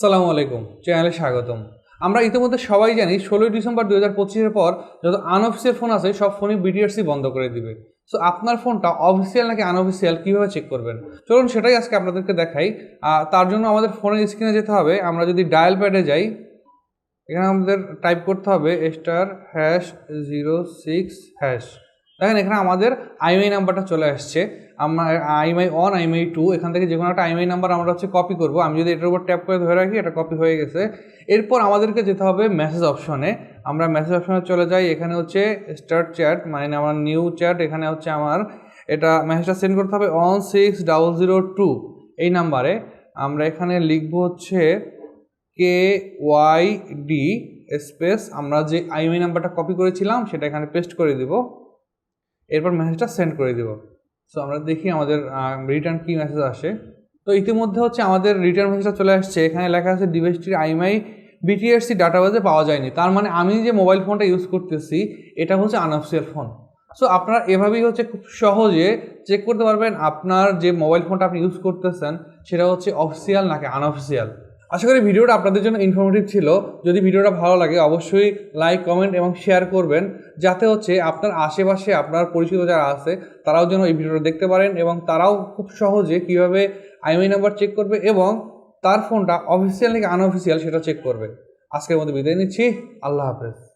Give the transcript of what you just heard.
আসসালামু আলাইকুম, চ্যানেলে স্বাগতম। আমরা ইতিমধ্যে সবাই জানি ষোলোই ডিসেম্বর দু হাজার পঁচিশের পর যত আনঅফিসিয়াল ফোন আছে, সব ফোনই বিটিআরসি বন্ধ করে দিবে। সো আপনার ফোনটা অফিসিয়াল নাকি আনঅফিসিয়াল কীভাবে চেক করবেন? চলুন সেটাই আজকে আপনাদেরকে দেখাই। তার জন্য আমাদের ফোনের স্ক্রিনে যেতে হবে। আমরা যদি ডায়াল প্যাডে যাই, এখানে আমাদের টাইপ করতে হবে star hash zero six hash দেখেন এখানে আমাদের আইএমআই নাম্বারটা চলে আসছে। আমরা আইএমআই অন আইএমআই টু এখান থেকে যে কোনো একটা আইএমআই নাম্বার আমরা হচ্ছে কপি করব। আমি যদি এটার উপর ট্যাপ করে ধরে রাখি, এটা কপি হয়ে গেছে। এরপর আমাদেরকে যেতে হবে মেসেজ অপশনে আমরা মেসেজ অপশনে চলে যাই। এখানে হচ্ছে স্টার্ট চ্যাট মানে আমার নিউ চ্যাট এখানে হচ্ছে আমার এটা মেসেজটা সেন্ড করতে হবে one six double zero two এই নাম্বারে আমরা এখানে লিখব হচ্ছে কে ওয়াই ডি স্পেস আমরা যে আইএমআই নাম্বারটা কপি করেছিলাম, সেটা এখানে পেস্ট করে দিব। এরপর মেসেজটা সেন্ড করে দিব। সো আমরা দেখি আমাদের রিটার্ন কী মেসেজ আসে। তো ইতিমধ্যে হচ্ছে আমাদের রিটার্ন মেসেজটা চলে আসছে। এখানে লেখা আছে ডিভাইসটির আইএমআই বিটিএসসি ডাটাবেজে পাওয়া যায়নি। তার মানে আমি যে মোবাইল ফোনটা ইউজ করতেছি, এটা হচ্ছে আনঅফিসিয়াল ফোন সো আপনারা এভাবেই হচ্ছে খুব সহজে চেক করতে পারবেন। আপনার যে মোবাইল ফোনটা আপনি ইউজ করতেছেন, সেটা হচ্ছে অফিসিয়াল নাকি আনঅফিসিয়াল আশা করি ভিডিওটা আপনাদের জন্য ইনফরমেটিভ ছিল। যদি ভিডিওটা ভালো লাগে, অবশ্যই লাইক কমেন্ট এবং শেয়ার করবেন, যাতে হচ্ছে আপনার আশেপাশে, আপনার পরিচিত যারা আছে, তারাও যেন এই ভিডিওটা দেখতে পারেন এবং তারাও খুব সহজে কীভাবে আইএমআই নাম্বার চেক করবে এবং তার ফোনটা অফিসিয়াল নাকি আনঅফিসিয়াল সেটা চেক করবে। আজকের মধ্যে বিদায় নিচ্ছি। আল্লাহ হাফেজ।